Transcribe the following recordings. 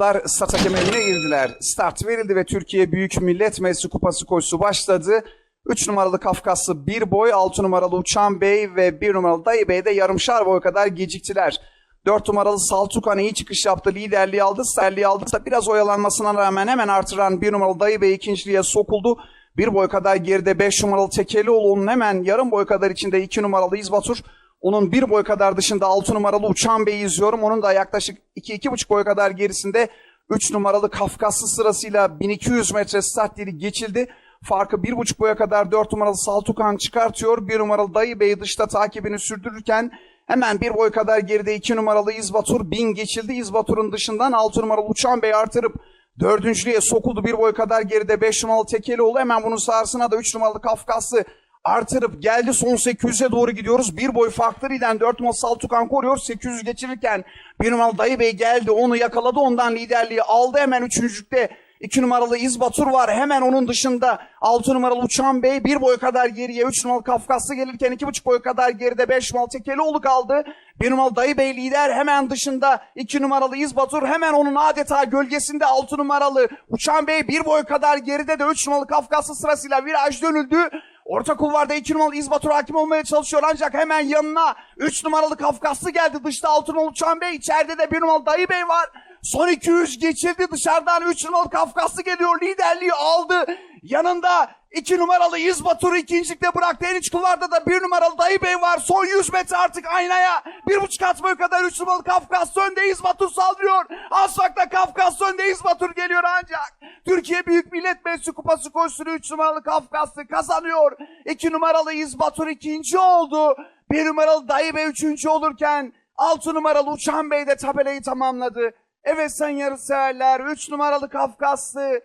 Atlar start hakemliğine girdiler. Start verildi ve Türkiye Büyük Millet Meclisi Kupası koşusu başladı. 3 numaralı Kafkaslı bir boy, 6 numaralı Uçan Bey ve 1 numaralı Dayı Bey de yarımşar boy kadar geciktiler. 4 numaralı Saltukan iyi çıkış yaptı, liderliği aldı, serliği aldı. Biraz oyalanmasına rağmen hemen artıran 1 numaralı Dayı Bey ikinciliğe sokuldu. Bir boy kadar geride 5 numaralı Tekelioğlu'nun hemen yarım boy kadar içinde 2 numaralı İzbatur. Onun bir boy kadar dışında 6 numaralı Uçan Bey'i izliyorum. Onun da yaklaşık 2-2,5 boy kadar gerisinde 3 numaralı Kafkaslı sırasıyla 1200 metre start yeri geçildi. Farkı 1,5 boya kadar 4 numaralı Saltukan çıkartıyor. 1 numaralı Dayı Bey dışta takibini sürdürürken hemen bir boy kadar geride 2 numaralı İzbatur 1000 geçildi. İzbatur'un dışından 6 numaralı Uçan Bey artırıp dördüncülüğe sokuldu. Bir boy kadar geride 5 numaralı Tekelioğlu. Hemen bunun sağrısına da 3 numaralı Kafkaslı artırıp geldi son 800'e doğru gidiyoruz. Bir boy farklarıyla 4 numaralı Saltukan koruyor. 800 geçirirken bir numaralı Dayı Bey geldi onu yakaladı ondan liderliği aldı hemen üçüncülükte. 2 numaralı İzbatur var. Hemen onun dışında 6 numaralı Uçan Bey bir boy kadar geriye 3 numaralı Kafkaslı gelirken 2,5 boy kadar geride 5 numaralı Tekelioğlu kaldı. 1 numaralı Dayı Bey lider hemen dışında 2 numaralı İzbatur hemen onun adeta gölgesinde 6 numaralı Uçan Bey bir boy kadar geride de 3 numaralı Kafkaslı sırasıyla viraj dönüldü. Orta kulvarda 2 numaralı İzbatur hakim olmaya çalışıyor ancak hemen yanına 3 numaralı Kafkaslı geldi. Dışta 6 numaralı Uçan Bey içeride de 1 numaralı Dayı Bey var. Son 200 geçildi dışarıdan 3 numaralı Kafkaslı geliyor liderliği aldı. Yanında 2 numaralı İzbatur'u ikincilikte bıraktı. En iç kulvarda da 1 numaralı Dayı Bey var. Son 100 metre artık aynaya. 1,5 at boyu kadar 3 numaralı Kafkaslı önde İzbatur saldırıyor. Asfakta Kafkaslı önde İzbatur geliyor ancak. Türkiye Büyük Millet Meclisi Kupası koşusunu 3 numaralı Kafkaslı kazanıyor. 2 numaralı İzbatur ikinci oldu. 1 numaralı Dayı Bey üçüncü olurken 6 numaralı Uçan Bey de tabelayı tamamladı. Evet sayın yarışseverler 3 numaralı Kafkaslı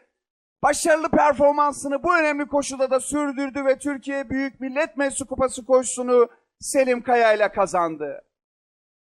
başarılı performansını bu önemli koşuda da sürdürdü ve Türkiye Büyük Millet Meclisi Kupası koşusunu Selim Kaya ile kazandı.